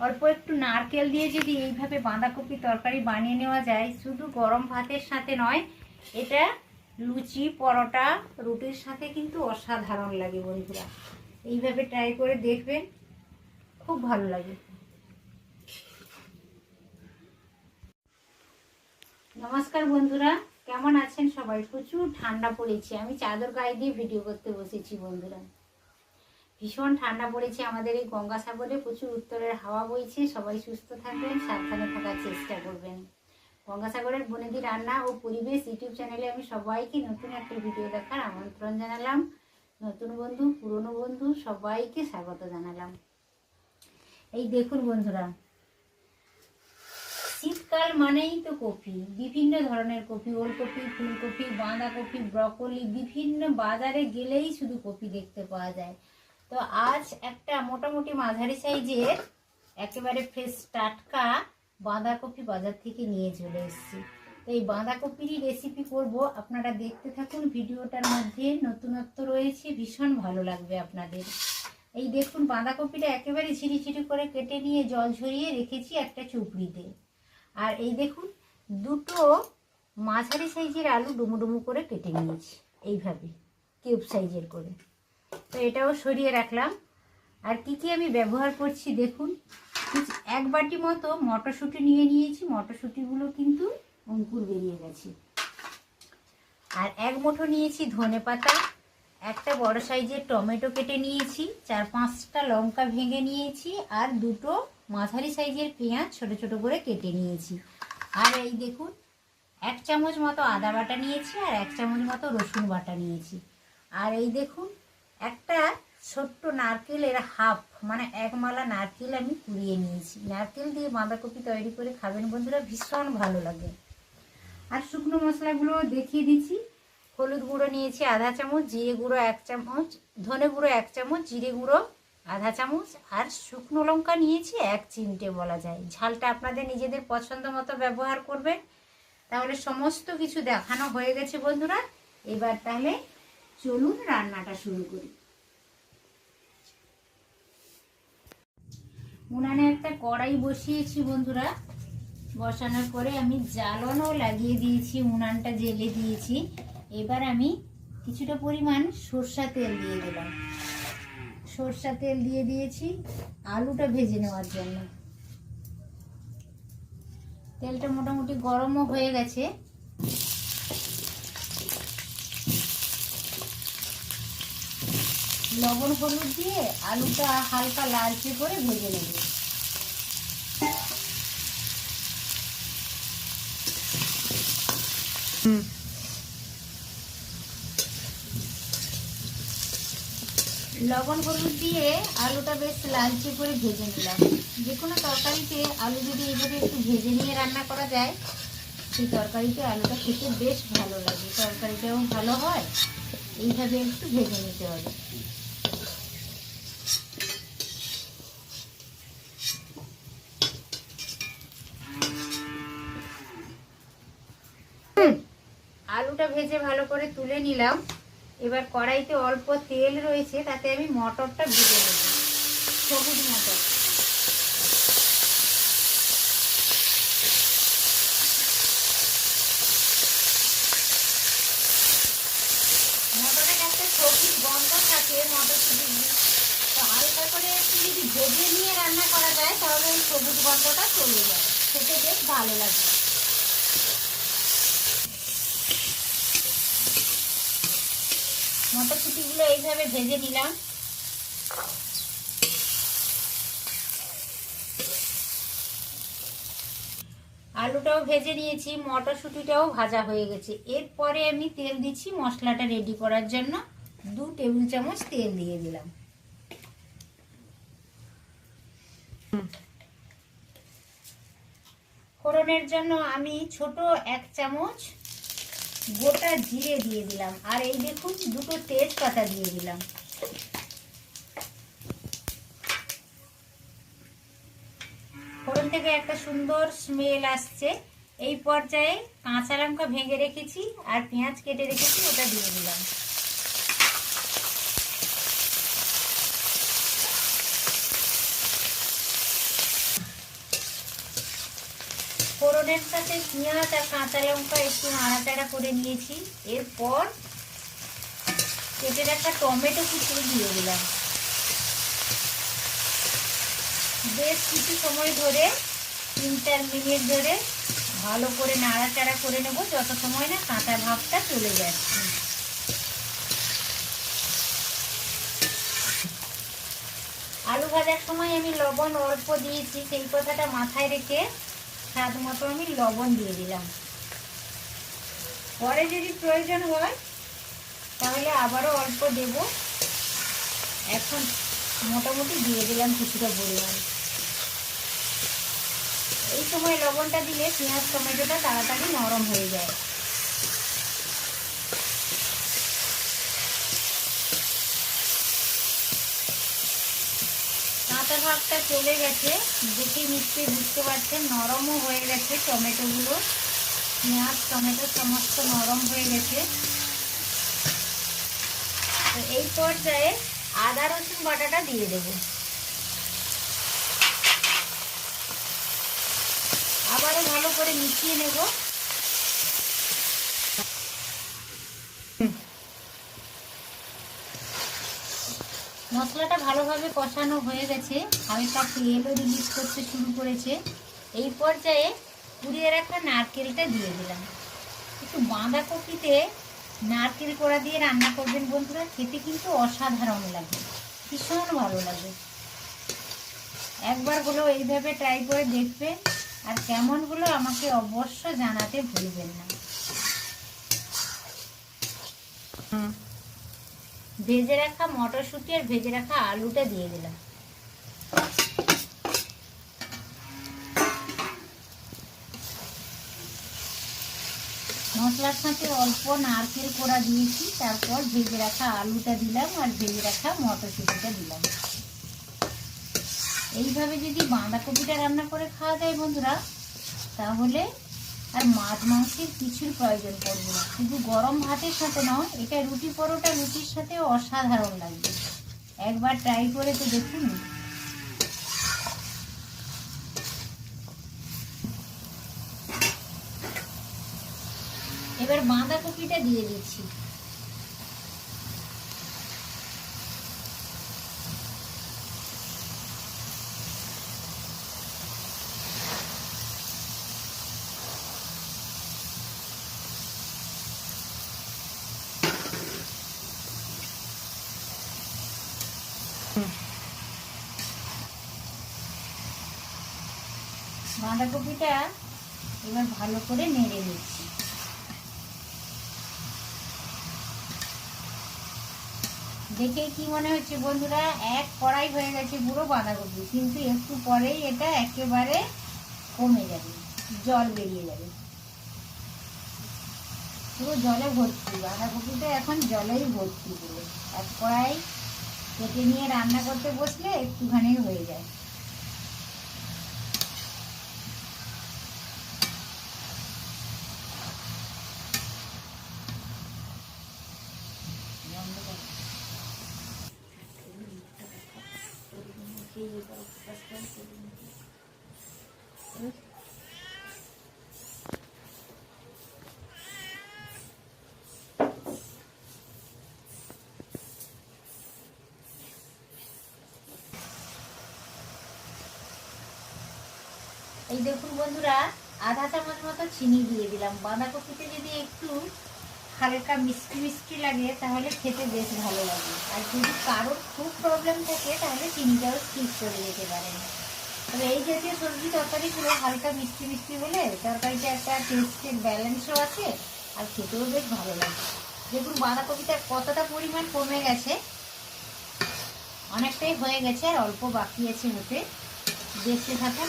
অল্প একটু নারকেল দিয়ে যদি এইভাবে বাঁধাকপি তরকারি বানিয়ে নেওয়া যায়, শুধু গরম ভাতের সাথে নয়, এটা লুচি, পরোটা, রুটির সাথে কিন্তু অসাধারণ লাগে বন্ধুরা। এইভাবে ট্রাই করে দেখবেন, খুব ভালো লাগে। নমস্কার বন্ধুরা, কেমন আছেন সবাই? প্রচুর ঠান্ডা পড়েছে। আমি চাদর গায়ে দিয়ে ভিডিও করতে বসেছি বন্ধুরা। ভীষণ ঠান্ডা পড়েছে আমাদের এই গঙ্গাসাগরে, প্রচুর উত্তরের হাওয়া বইছে, সবাই সুস্থ থাকবেন, সাবধানে থাকার চেষ্টা করবেন। গঙ্গাসাগরের বনেদি রান্না ও পরিবেশ ইউটিউব চ্যানেলে আমি সবাইকে নতুন একটা ভিডিও দেখার আমন্ত্রণ জানালাম। নতুন বন্ধু, পুরনো বন্ধু, সবাইকে স্বাগত জানালাম। এই দেখুন বন্ধুরা, শীতকাল মানেই তো কপি বিভিন্ন ধরনের কপি ওলকপি, ফুলকপি, বাঁধাকপি, ব্রকলি, বিভিন্ন বাজারে গেলেই শুধু কপি দেখতে পাওয়া যায়। তো আজ একটা মোটামুটি মাঝারি সাইজের, একেবারে ফ্রেশ টাটকা বাঁধাকপি বাজার থেকে নিয়ে চলে এসেছি। তো এই বাঁধাকপিরই রেসিপি করব। আপনারা দেখতে থাকুন, ভিডিওটার মধ্যে নতুনত্ব রয়েছে, ভীষণ ভালো লাগবে আপনাদের। এই দেখুন, বাঁধাকপিটা একেবারে ছিঁড়ি করে কেটে নিয়ে জল ঝরিয়ে রেখেছি একটা চুপড়িতে। আর এই দেখুন, দুটো মাঝারি সাইজের আলু ডুমু ডুমু করে কেটে নিয়েছি, এইভাবে কিউব সাইজের করে। তো এটাও সরিয়ে রাখলাম। আর কি কি আমি ব্যবহার করছি দেখুন। এক বাটি মতো মটরশুঁটি নিয়ে নিয়েছি। মটরশুঁটিগুলো কিন্তু অঙ্কুর বেরিয়ে গেছে। আর এক মুঠো নিয়েছি ধনে পাতা, একটা বড় সাইজের টমেটো কেটে নিয়েছি, চার পাঁচটা লঙ্কা ভেঙে নিয়েছি, আর দুটো মাঝারি সাইজের পেঁয়াজ ছোট ছোট করে কেটে নিয়েছি। আর এই দেখুন, এক চামচ মতো আদা বাটা নিয়েছি, আর এক চামচ মতো রসুন বাটা নিয়েছি। আর এই দেখুন একটা ছোট্ট নারকেলের হাফ মানে এক মালা নারকেল আমি কুড়িয়ে নিয়েছি। নারকেল দিয়ে বাঁধাকপি তৈরি করে খাবেন বন্ধুরা, ভীষণ ভালো লাগে। আর শুকনো মশলাগুলো দেখিয়ে দিচ্ছি। হলুদ গুঁড়ো নিয়েছি আধা চামচ, জিরে গুঁড়ো এক চামচ, ধনে গুঁড়ো এক চামচ, জিরে গুঁড়ো আধা চামচ, আর শুকনো লঙ্কা নিয়েছি এক চিমটে বলা যায়। ঝালটা আপনাদের নিজেদের পছন্দ মতো ব্যবহার করবেন। তাহলে সমস্ত কিছু দেখানো হয়ে গেছে বন্ধুরা। এবার তাহলে চলুন রান্নাটা শুরু করি। উনানে একটা কড়াই বসিয়েছি বন্ধুরা। বসানোর পরে আমি জ্বালানো লাগিয়ে দিয়েছি, উনানটা জেলে দিয়েছি। এবার আমি কিছুটা পরিমাণ সর্ষা তেল দিয়ে দিলাম। সর্ষা তেল দিয়ে দিয়েছি আলুটা ভেজে নেওয়ার জন্য। তেলটা মোটামুটি গরমও হয়ে গেছে। লবণ হলুদ দিয়ে আলুটা হালকা লালচে করে ভেজে নেব। লবণ হলুদ দিয়ে আলুটা বেশ লালচে করে ভেজে নিলাম। যে কোনো তরকারিতে আলু যদি এইভাবে একটু ভেজে নিয়ে রান্না করা যায়, সেই তরকারিতে আলুটা খেতে বেশ ভালো লাগে। তরকারিটাও ভালো হয়, এইভাবে একটু ভেজে নিতে হবে। আলুটা ভেজে ভালো করে তুলে নিলাম। এবার কড়াইতে অল্প তেল রয়েছে, তাতে আমি মটরটা ভেজে নেব। সবুজ মটর। মটরের একটা সবুজ গন্ধ থাকে মটরশুটি তো হালকা করে একটু যদি ভেজে নিয়ে রান্না করা যায়, তাহলে ওই সবুজ গন্ধটা চলে যায়। খেতে বেশ ভালো লাগে। মটরশুঁটিগুলো এইভাবে ভেজে নিলাম। আলুটাও ভেজে নিয়েছি, মটরশুঁটিটাও ভাজা হয়ে গেছে। এরপরে আমি তেল দিচ্ছি মশলাটা রেডি করার জন্য। দু টেবিল চামচ তেল দিয়ে দিলাম। ফোড়নের জন্য আমি ছোট এক চামচ গোটা জিরে দিয়ে দিলাম। আর এই দেখুন, দুটো তেজপাতা দিয়ে দিলাম। ফোড়ন থেকে একটা সুন্দর স্মেল আসছে। এই পর্যায়ে কাঁচা লঙ্কা ভেঙে রেখেছি আর পেঁয়াজ কেটে রেখেছি, ওটা দিয়ে দিলাম। ফোড়নের সাথে পেঁয়াজ আর কাঁচা লঙ্কা একটু নাড়াচাড়া করে নিয়েছি। এরপর কেটে রাখা টমেটো কুচি দিয়ে দিলাম। বেশ কিছু সময় ধরে, তিন চার মিনিট ধরে ভালো করে নাড়াচাড়া করে নেব, যত সময় না কাঁচা ভাবটা চলে যাচ্ছে। আলু ভাজার সময় আমি লবণ অল্প দিয়েছি, সেই কথাটা মাথায় রেখে স্বাদ মতো আমি লবণ দিয়ে দিলাম। পরে যদি প্রয়োজন হয়, তাহলে আবারও অল্প দেব। এখন মোটামুটি দিয়ে দিলাম কিছুটা পরিমাণ। এই সময় লবণটা দিলে পেঁয়াজ, টমেটোটা তাড়াতাড়ি নরম হয়ে যায়। ভাবটা চলে গেছে। দেখে নিশ্চয়ই বুঝতে পারছেন, নরমও হয়ে গেছে টমেটোগুলো। পেঁয়াজ, টমেটো সমস্ত নরম হয়ে গেছে। তো এই পর্যায়ে আদা, রসুন বাটাটা দিয়ে দেবো। আবারও ভালো করে মিশিয়ে নেব। মশলাটা ভালোভাবে কষানো হয়ে গেছে। আমি হালকা তেলও রিলিজ করতে শুরু করেছে। এই পর্যায়ে পুড়িয়ে রাখা নারকেলটা দিয়ে দিলাম। একটু বাঁধাকপিতে নারকেল কোড়া দিয়ে রান্না করবেন বন্ধুরা, খেতে কিন্তু অসাধারণ লাগে, ভীষণ ভালো লাগে। একবার হলো এইভাবে ট্রাই করে দেখবেন, আর কেমন হলো আমাকে অবশ্য জানাতে ভুলবেন না। ভেজে রাখা মটরশুঁটি আর ভেজে রাখা আলুটা দিয়ে দিলাম। মশলার সাথে অল্প নারকেল কোড়া দিয়েছি, তারপর ভেজে রাখা আলুটা দিলাম আর ভেজে রাখা মটরশুঁটিটা দিলাম। এইভাবে যদি বাঁধাকপিটা রান্না করে খাওয়া যায় বন্ধুরা, তাহলে আর মাছ মাংসের কিছুর প্রয়োজন পড়বে না। শুধু গরম ভাতের সাথে নয়, এটা রুটি পরোটা, রুটির সাথে অসাধারণ লাগবে। একবার ট্রাই করে তো দেখুন। এবার বাঁধাকপিটা দিয়ে দিচ্ছি। বাঁধাকপিটা এবার ভালো করে নেড়ে নিচ্ছি দেখে কি মনে হচ্ছে বন্ধুরা? এক কড়াই হয়ে গেছে পুরো বাঁধাকপি, কিন্তু একটু পরেই এটা একেবারে কমে যাবে, জল বেরিয়ে যাবে। পুরো জলে ভর্তি, বাঁধাকপিটা এখন জলেই ভর্তি পুরো। এক কড়াই কেটে নিয়ে রান্না করতে বসলে একটুখানি হয়ে যায়। এই দেখুন বন্ধুরা আধা চামচ মতো চিনি দিয়ে দিলাম। বাঁধাকপিতে যদি একটু হালকা মিষ্টি মিষ্টি লাগে, তাহলে খেতে বেশ ভালো লাগে। আর যদি কারোর খুব প্রবলেম থাকে, তাহলে চিনিটাও স্কিপ করে যেতে পারেন। তবে এই জাতীয় সবজি তরকারিগুলো হালকা মিষ্টি মিষ্টি হলে তরকারিটা একটা টেস্টের ব্যালেন্সও আছে, আর খেতেও বেশ ভালো লাগে। দেখুন বাঁধাকপিটা কতটা পরিমাণ কমে গেছে। অনেকটাই হয়ে গেছে, আর অল্প বাকি আছে হতে দেখতে থাকুন।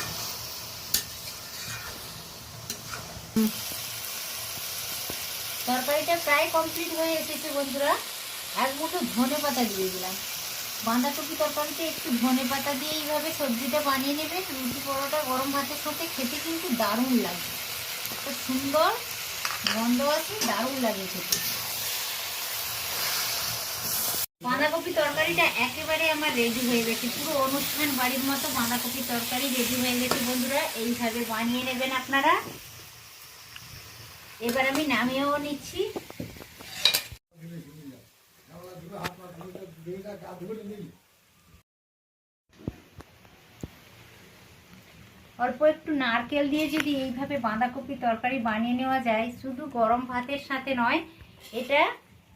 তরকারিটা প্রায় কমপ্লিট হয়ে এসেছে বন্ধুরা। এক মুঠো ধনে পাতা দিয়ে দিলাম। বাঁধাকপি তরকারিতে একটু ধনে পাতা দিয়ে এইভাবে সবজিটা বানিয়ে নেবেন। রুটি পরোটা গরম ভাতের সাথে খেতে কিন্তু দারুণ লাগে। একটা সুন্দর গন্ধ আছে দারুণ লাগে খেতে। বাঁধাকপি তরকারিটা একেবারে আমার রেডি হয়ে গেছে। পুরো অনুষ্ঠান বাড়ির মতো বাঁধাকপি তরকারি রেডি হয়ে গেছে বন্ধুরা। এইভাবে বানিয়ে নেবেন আপনারা। এবার আমি নামিয়েও নিচ্ছি। অল্প একটু নারকেল দিয়ে যদি এইভাবে বাঁধাকপি তরকারি বানিয়ে নেওয়া যায়, শুধু গরম ভাতের সাথে নয়, এটা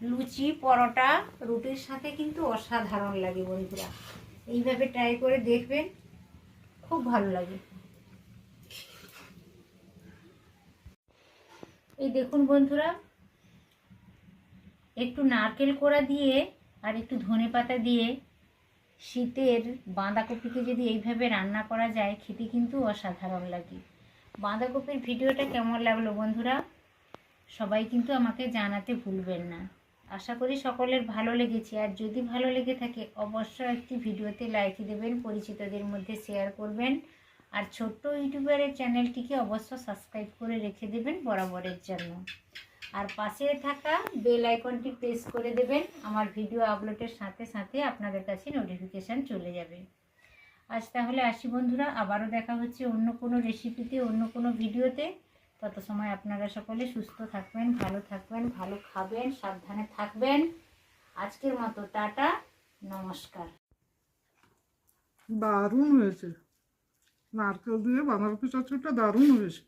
লুচি, পরোটা, রুটির সাথে কিন্তু অসাধারণ লাগে বন্ধুরা। এইভাবে ট্রাই করে দেখবেন, খুব ভালো লাগে। এই দেখুন বন্ধুরা, একটু নারকেল কোড়া দিয়ে আর একটু ধনে পাতা দিয়ে শীতের বাঁধাকপিকে যদি এইভাবে রান্না করা যায়, খেতে কিন্তু অসাধারণ লাগে। বাঁধাকপির ভিডিওটা কেমন লাগল বন্ধুরা, সবাই কিন্তু আমাকে জানাতে ভুলবেন না। আশা করি সকলের ভালো লেগেছে। আর যদি ভালো লেগে থাকে, অবশ্যই একটি ভিডিওতে লাইক দেবেন, পরিচিতদের মধ্যে শেয়ার করবেন। আর ছোট্ট ইউটিউবারের চ্যানেলটিকে অবশ্য সাবস্ক্রাইব করে রেখে দেবেন বরাবরের জন্য। আর পাশে থাকা বেল আইকনটি প্রেস করে দেবেন, আমার ভিডিও আপলোডের সাথে সাথে আপনাদের কাছে নোটিফিকেশান চলে যাবে। আজ তাহলে আসি বন্ধুরা, আবারও দেখা হচ্ছে অন্য কোনো রেসিপিতে অন্য কোনো ভিডিওতে তত সময় আপনারা সকলে সুস্থ থাকবেন, ভালো থাকবেন, ভালো খাবেন, সাবধানে থাকবেন। আজকের মতো, টাটা, নমস্কার। দারুণ হয়েছে। নারকেল দিয়ে বাঁধাকপি চচ্চড়িটা দারুণ হয়েছে।